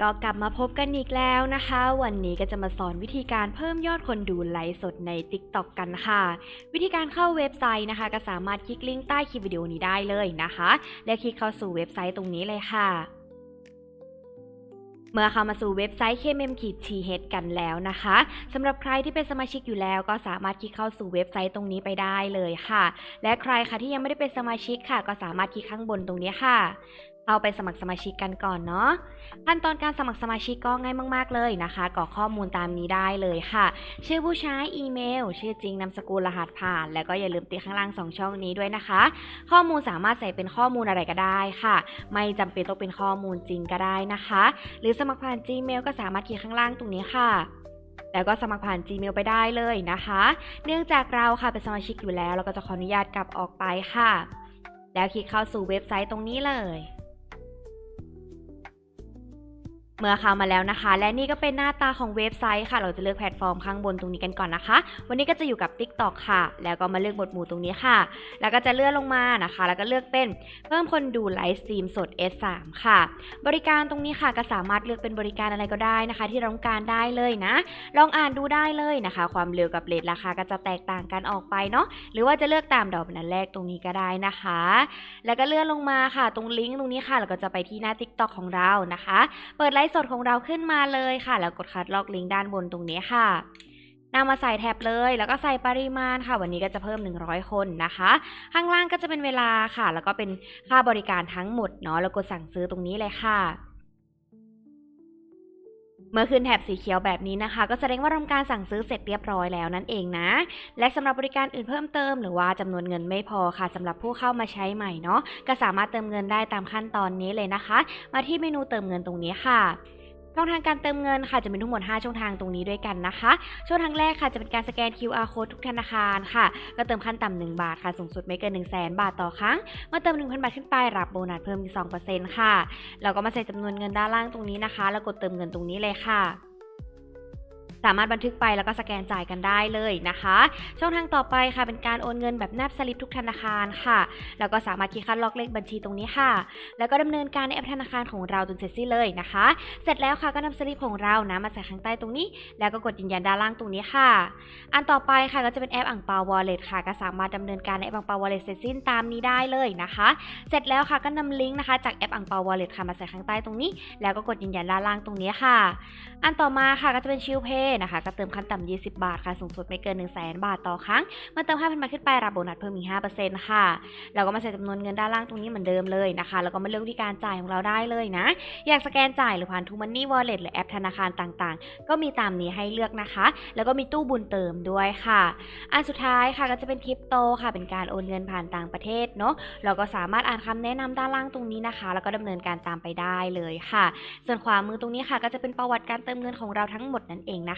ก็กลับมาพบกันอีกแล้วนะคะ วันนี้ก็จะมาสอนวิธีการเพิ่มยอดคนดูไลฟ์สดใน TikTok กันค่ะ วิธีการเข้าเว็บไซต์นะคะ ก็สามารถคลิกลิงก์ใต้คลิปวิดีโอนี้ได้เลยนะคะ และคลิกเข้าสู่เว็บไซต์ตรงนี้เลยค่ะเมื่อเข้ามาสู่เว็บไซต์ kmm-th กันแล้วนะคะสำหรับใครที่เป็นสมาชิกอยู่แล้วก็สามารถคลิกเข้าสู่เว็บไซต์ตรงนี้ไปได้เลยค่ะ และใครค่ะที่ยังไม่ได้เป็นสมาชิกค่ะ ก็สามารถคลิกข้างบนตรงนี้ค่ะ เอาไปสมัครสมาชิกกันก่อนเนาะขั้นตอนการสมัครสมาชิกก็ง่ายมาก ๆ เลยนะคะกรอกข้อมูลตามนี้ได้เลยค่ะ ชื่อผู้ใช้อีเมล ชื่อจริงนามสกุลรหัสผ่าน แล้วก็อย่าลืมติดข้างล่าง 2 ช่องนี้ด้วยนะคะ ข้อมูลสามารถใส่เป็นข้อมูลอะไรก็ได้ค่ะ ไม่จำเป็นต้องเป็นข้อมูลจริงก็ได้นะคะ หรือสมัครผ่าน Gmail ก็สามารถคลิกข้างล่างตรงนี้ค่ะแล้วก็สมัครผ่าน Gmail ไปได้เลยนะคะ เนื่องจากเราค่ะเป็นสมาชิกอยู่แล้ว เราก็จะขออนุญาตกลับออกไปค่ะ แล้วคลิกเข้าสู่เว็บไซต์ตรงนี้เลย เมื่อเข้ามาแล้วนะคะ และนี่ก็เป็นหน้าตาของเว็บไซต์ค่ะ เราจะเลือกแพลตฟอร์มข้างบนตรงนี้กันก่อนนะคะ วันนี้ก็จะอยู่กับ TikTok ค่ะ แล้วก็มาเลือกหมวดหมู่ตรงนี้ค่ะ แล้วก็จะเลื่อนลงมานะคะ แล้วก็เลือกเป็นเพิ่มคนดูไลฟ์สตรีมสด S3 ค่ะ บริการตรงนี้ค่ะก็สามารถเลือกเป็นบริการอะไรก็ได้นะคะ ที่เราต้องการได้เลยนะ ลองอ่านดูได้เลยนะคะ ความเร็วกับเรทราคาก็จะแตกต่างกันออกไปเนาะ หรือว่าจะเลือกตามดอกนันแรกตรงนี้ก็ได้นะคะ แล้วก็เลื่อนลงมาค่ะ ตรงลิงก์ตรงนี้ค่ะแล้วก็จะไปที่หน้า TikTok ของเรานะคะ เปิดไลฟ์สดของเราขึ้นมาเลยค่ะ แล้วกดคัดลอกลิงก์ด้านบนตรงนี้ค่ะนำมาใส่แท็บเลย แล้วก็ใส่ปริมาณค่ะ วันนี้ก็จะเพิ่ม 100 คนนะคะ ข้างล่างก็จะเป็นเวลาค่ะ แล้วก็เป็นค่าบริการทั้งหมดเนาะแล้วกดสั่งซื้อตรงนี้เลยค่ะ เมื่อขึ้นแถบสีเขียวแบบนี้นะคะ ก็แสดงว่าทำการสั่งซื้อเสร็จเรียบร้อยแล้วนั่นเองนะ และสำหรับบริการอื่นเพิ่มเติมหรือว่าจำนวนเงินไม่พอค่ะสำหรับผู้เข้ามาใช้ใหม่เนาะก็สามารถเติมเงินได้ตามขั้นตอนนี้เลยนะคะ มาที่เมนูเติมเงินตรงนี้ค่ะ ช่องทางการเติมเงินค่ะจะมีทั้งหมด 5 ช่องทางตรงนี้ด้วยกันนะคะ ช่องทางแรกค่ะจะเป็นการสแกน QR code ทุกธนาคารค่ะ ก็เติมขั้นต่ำ1บาทค่ะสูงสุดไม่เกิน 1 0 0 0 0แบาทต่อครั้ง เมื่อเติม 1,000 บาทขึ้นไปรับโบนัสเพิ่มอีก2%ค่ะ แล้วก็มาใส่จำนวนเงินด้านล่างตรงนี้นะคะ แล้วกดเติมเงินตรงนี้เลยค่ะ สามารถบันทึกไปแล้วก็สแกนจ่ายกันได้เลยนะคะ ช่องทางต่อไปค่ะเป็นการโอนเงินแบบแนบสลิปทุกธนาคารค่ะ แล้วก็สามารถคลิกคัดล็อกเลขบัญชีตรงนี้ค่ะ แล้วก็ดำเนินการในแอปธนาคารของเราจนเสร็จสิ้นเลยนะคะ เสร็จแล้วค่ะก็นำสลิปของเรานะมาใส่ข้างใต้ตรงนี้ แล้วก็กดยืนยันด้านล่างตรงนี้ค่ะ อันต่อไปค่ะก็จะเป็นแอปอ่างเปาวอลเล็ตค่ะ ก็สามารถดำเนินการในแอปอ่างเปาวอลเล็ตเสร็จสิ้นตามนี้ได้เลยนะคะ เสร็จแล้วค่ะก็นำลิงก์นะคะจากแอปอ่างเปาวอลเล็ตค่ะมาใส่ข้างใต้ตรงนี้ แล้วก็กดยืนยันด้านล่างตรงนี้ค่ะ อันต่อมาค่ะก็จะเป็นชิลเพยนะคะ ก็เติมขั้นต่ำ20 บาทค่ะ สูงสุดไม่เกิน 1 0 0 0 0แบาทต่อครั้งเมื่อเติม 5,000 บาทขึ้นไปรับโบนัสเพิ่มอีก5%ค่ะแล้วก็มาใส่จำนวนเงินด้านล่างตรงนี้เหมือนเดิมเลยนะคะ แล้วก็มาเลือกวิธีการจ่ายของเราได้เลยนะ อยากสแกนจ่ายหรือผ่านทูมันนี่วอลเล็ตหรือแอปธนาคารต่างๆ ก็มีตามนี้ให้เลือกนะคะ แล้วก็มีตู้บุญเติมด้วยค่ะ อันสุดท้ายค่ะก็จะเป็นคริปโตค่ะ เป็นการโอนเงินผ่านต่างประเทศเนาะ เราก็สามารถอ่านคำแนะนำด้านล่างตรงนี้นะคะ แล้วก็ดำเนินการตามไปได้เลยค่ะ ส่วนขวามือตรงนี้ค่ะ ก็จะเป็นประวัติการเติมเงินของเราทั้งหมดนั่นเองนะคะ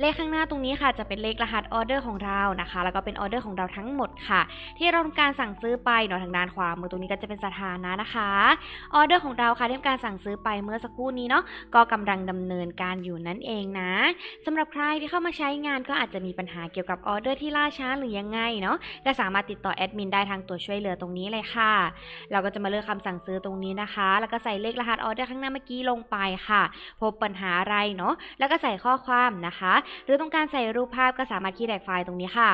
เลขข้างหน้าตรงนี้ค่ะจะเป็นเลขรหัสออเดอร์ของเรานะคะ แล้วก็เป็นออเดอร์ของเราทั้งหมดค่ะ ที่เราทำการสั่งซื้อไปเนาะทางด้านขวามือตรงนี้ก็จะเป็นสถานะนะคะออเดอร์ของเราค่ะที่ทำการสั่งซื้อไปเมื่อสักครู่นี้เนาะก็กำลังดำเนินการอยู่นั่นเองนะสำหรับใครที่เข้ามาใช้งานก็อาจจะมีปัญหาเกี่ยวกับออเดอร์ที่ล่าช้าหรือยังไงเนาะก็สามารถติดต่อแอดมินได้ทางตัวช่วยเหลือตรงนี้เลยค่ะ เราก็จะมาเลือกคำสั่งซื้อตรงนี้นะคะ แล้วก็ใส่เลขรหัสออเดอร์ข้างหน้าเมื่อกี้ลงไปค่ะ พบปัญหาอะไรเนาะแล้วก็ใส่ข้อความนะคะหรือต้องการใส่รูปภาพก็สามารถคีย์แท็กไฟล์ตรงนี้ค่ะ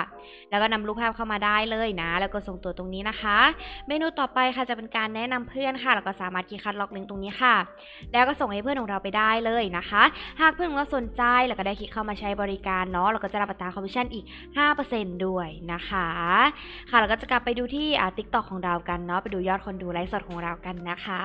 แล้วก็นำรูปภาพเข้ามาได้เลยนะ แล้วก็ส่งตัวตรงนี้นะคะ เมนูต่อไปค่ะจะเป็นการแนะนำเพื่อนค่ะ แล้วก็สามารถคีย์คัดล็อกลิงก์ตรงนี้ค่ะ แล้วก็ส่งให้เพื่อนของเราไปได้เลยนะคะ หากเพื่อนของเราสนใจแล้วก็ได้คลิกเข้ามาใช้บริการเนาะเราก็จะรับอัตราคอมมิชชั่นอีก 5%ด้วยนะคะ ค่ะเราก็จะกลับไปดูที่อ่า TikTok ของเรากันเนาะไปดูยอดคนดูไลฟ์สดของเรากันนะคะ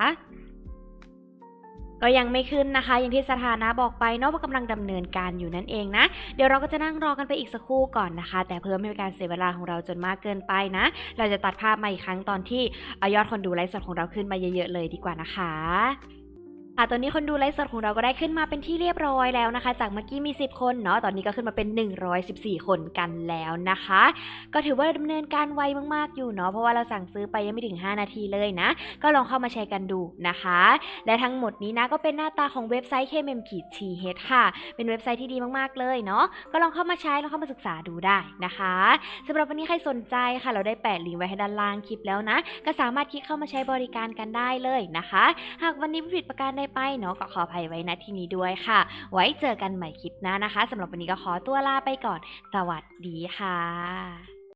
ก็ยังไม่ขึ้นนะคะ อย่างที่สถานะบอกไปเนาะว่ากำลังดำเนินการอยู่นั่นเองนะ เดี๋ยวเราก็จะนั่งรอกันไปอีกสักครู่ก่อนนะคะ แต่เพื่อไม่ให้การเสียเวลาของเราจนมากเกินไปนะ เราจะตัดภาพมาอีกครั้งตอนที่อยอดคนดูไลฟ์สดของเราขึ้นมาเยอะๆเลยดีกว่านะคะ อะตอนนี้คนดูไลฟ์สดของเราก็ได้ขึ้นมาเป็นที่เรียบร้อยแล้วนะคะ จากเมื่อกี้มี 10 คนเนาะตอนนี้ก็ขึ้นมาเป็น 114 คนกันแล้วนะคะ ก็ถือว่าดำเนินการไวมากๆอยู่เนาะเพราะว่าเราสั่งซื้อไปยังไม่ถึง 5 นาทีเลยนะ ก็ลองเข้ามาใช้กันดูนะคะ และทั้งหมดนี้นะก็เป็นหน้าตาของเว็บไซต์ KMM-TH ค่ะ เป็นเว็บไซต์ที่ดีมากๆเลยเนาะก็ลองเข้ามาใช้ลองเข้ามาศึกษาดูได้นะคะสำหรับวันนี้ใครสนใจค่ะ เราได้แปะลิงก์ไว้ให้ด้านล่างคลิปแล้วนะ ก็สามารถคลิกเข้ามาใช้บริการกันได้เลยนะคะ หากวันนี้ผิดประการใดไปเนาะก็ขออภัยไว้นะที่นี้ด้วยค่ะ ไว้เจอกันใหม่คลิปหน้านะคะสำหรับวันนี้ก็ขอตัวลาไปก่อน สวัสดีค่ะ